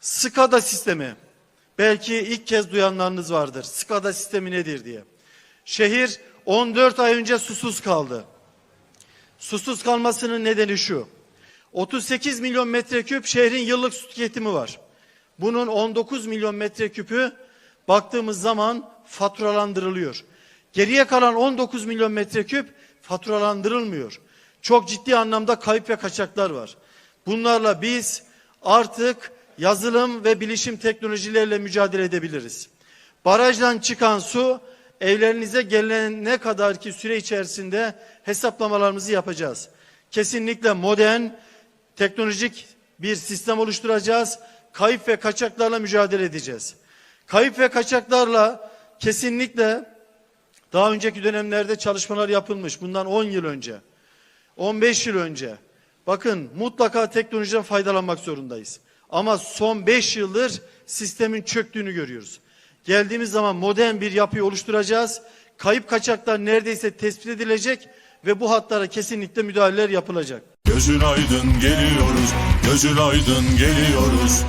SCADA sistemi. Belki ilk kez duyanlarınız vardır. SCADA sistemi nedir diye. Şehir 14 ay önce susuz kaldı. Susuz kalmasının nedeni şu. 38 milyon metreküp şehrin yıllık su tüketimi var. Bunun 19 milyon metreküpü baktığımız zaman faturalandırılıyor. Geriye kalan 19 milyon metreküp faturalandırılmıyor. Çok ciddi anlamda kayıp ve kaçaklar var. Bunlarla biz artık yazılım ve bilişim teknolojileriyle mücadele edebiliriz. Barajdan çıkan su evlerinize gelene kadar ki süre içerisinde hesaplamalarımızı yapacağız. Kesinlikle modern, teknolojik bir sistem oluşturacağız. Kayıp ve kaçaklarla mücadele edeceğiz. Kayıp ve kaçaklarla kesinlikle daha önceki dönemlerde çalışmalar yapılmış. Bundan 10 yıl önce, 15 yıl önce. Bakın mutlaka teknolojiden faydalanmak zorundayız. Ama son 5 yıldır sistemin çöktüğünü görüyoruz. Geldiğimiz zaman modern bir yapıyı oluşturacağız. Kayıp kaçaklar neredeyse tespit edilecek ve bu hatlara kesinlikle müdahaleler yapılacak. Gözün aydın geliyoruz, gözün aydın geliyoruz.